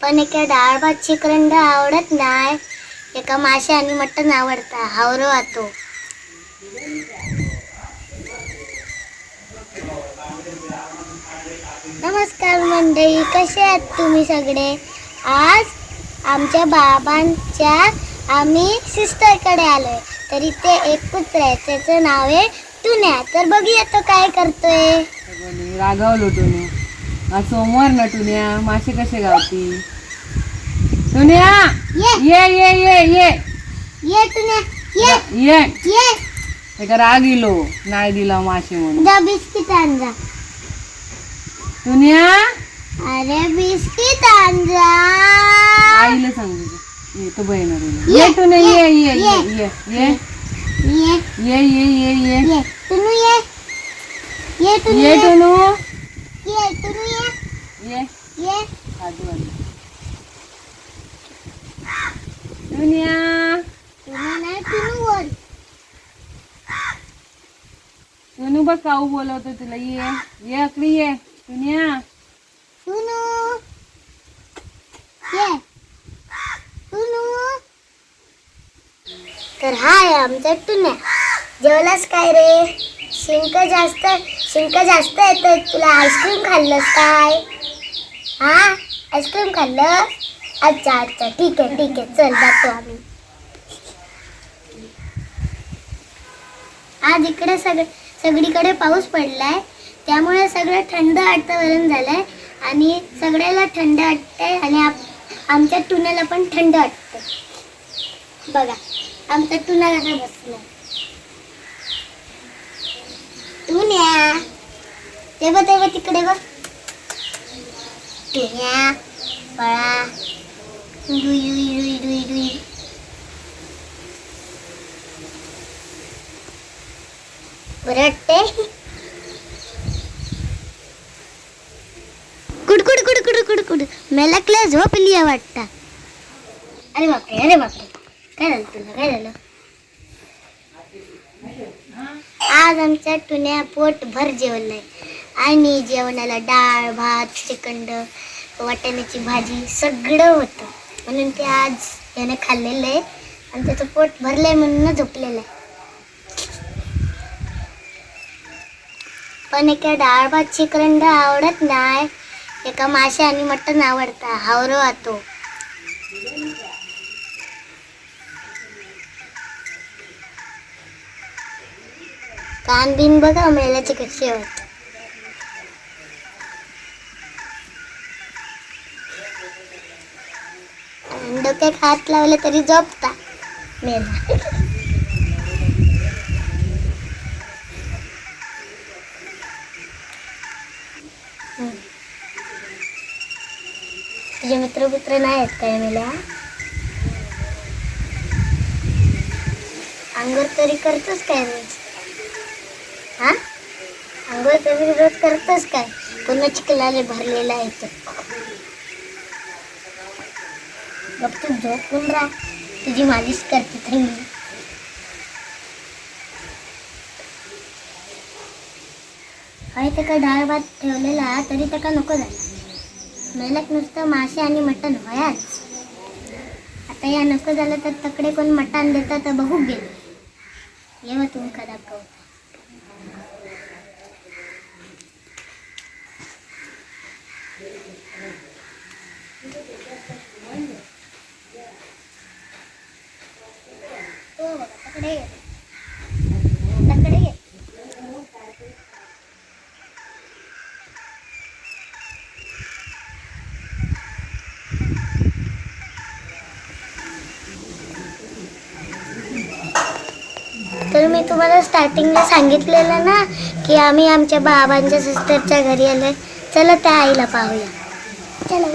पण एका डाळ भात चिकरंड आवडत नाही एका मासे आणि मटण आवडता. हावरो आतो. नमस्कार मंडळी कसे आहात तुम्ही सगळे? आज आमच्या बाबांच्या आम्ही सिस्टरकडे आलोय. तर इथे एक कुत्र आहे. त्याचं नाव आहे टुन्या. तर बघूया तो काय करतोय. रागावलो तुम्ही आज सोमवार ना टुन्या मासे कसे गावती? टुन्या ये. ये ये ये ये. ये टुन्या ये. ये. ये. एका राग इलो नाही दिला मासे म्हणून. जा बिस्किट आण जा टुन्या अरे बिस्किट आण जा आईला सांग. ये तो बहिण ये टुन्या ये ये ये ये. ये ये ये. ये. ये ये. ये टुनू ये ये. टुनू. ये. ये. ये टुनू ये ये ये आजू आजू टुन्या टुनू नाही टुनू बोल टुनू बघ काऊ बोलवतो तुला. ये. ये अकडी ये. टुन्या टुनू ये. टुनू तर हाय आमचा टुन्या जेवलास काय रे? शिंक जास्त शुल्क जास्त येतं तुला आईस्क्रीम खाल्लंस काय? हा? आईस्क्रीम खाल्लं अच्छा अच्छा. ठीक आहे ठीक आहे. चल जातो आम्ही. आज इकडे सग सगळीकडे पाऊस पडलाय. त्यामुळे सगळं थंड वातावरण झालंय आणि सगळ्याला थंड वाटतंय आणि आप- आमच्या टुनाला पण थंड वाटतं बघा आमचा टुना कसा बसला टुन्या ते बघ ते बघ तिकडे बघ. टुन्या पळा. दुई दुई दुई दुई डुई. बरं वाटते कुड कुड कुड कुड कुड कुड. मला झोप लिया वाटता. अरे बापरे अरे बापरे. काय झालं तुला? काय झालं? आज आमच्या टुन्या पोट भर आहे आणि जेवणाला डाळ भात श्रीखंड वाटाण्याची भाजी सगळं होतं. म्हणून ते आज याने खाल्लेलं आहे. आणि त्याचं पोट भरलंय म्हणून झोपलेलं आहे. पण एका डाळ भात श्रीखंड आवडत नाही एका मासे आणि मटण आवडता. हावरो आतो कान बिन बघा मेल्याचे कसे होत डोक्यात हात लावले तरी झोपता. मेला. तुझे मित्र पुत्र नाही आहेत काय मेल्या अंघोळ तरी करतोच काय मी हा? अंघोळ कमी रोज करतच काय? पुन्हा चिखलाले भरलेला आहे तो. बघ तू झोपून राहा. तुझी मालिश करते तर मी. हाय त्याका डाळ भात ठेवलेला तरी त्याका नको झाला. मेलक नुसतं मासे आणि मटण व्हायाच आता या नको झालं तर तकडे कोण मटण देतात तर बघू गेलो येव तुम्ही दाखवतो दाखव हो बघा, तकडे ये. तकडे ये. तर मी तुम्हाला स्टार्टिंगला सांगितलेलं ना की आम्ही आमच्या बाबांच्या सिस्टरच्या घरी आलोय. चला त्या आईला पाहूया. चला.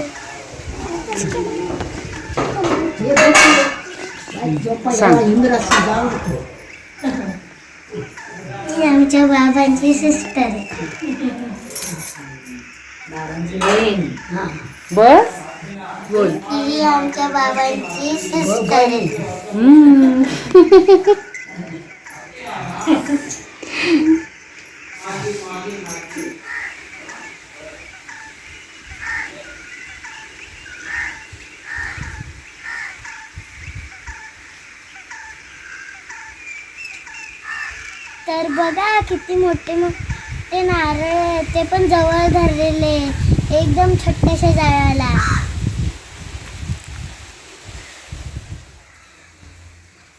ही आमच्या बाबांची सिस्टर आहे. बस ही आमच्या बाबांची सिस्टर आहे. हम्म. तर बघा किती मोठे मोठे नारळ ते पण जवळ धरलेले एकदम छोट्याशा जाळ्याला.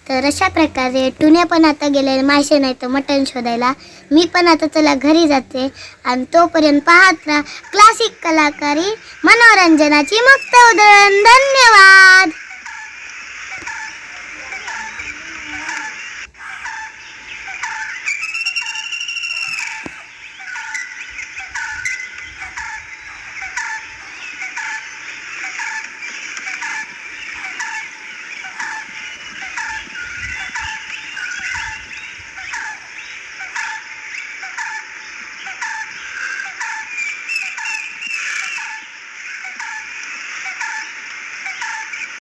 तर अशा प्रकारे टुन्या पण आता गेले मासे नाही तर मटण शोधायला. मी पण आता चला घरी जाते. आणि तोपर्यंत पाहत राहा. क्लासिक कलाकारी मनोरंजनाची मुक्त उधळण धन्यवाद.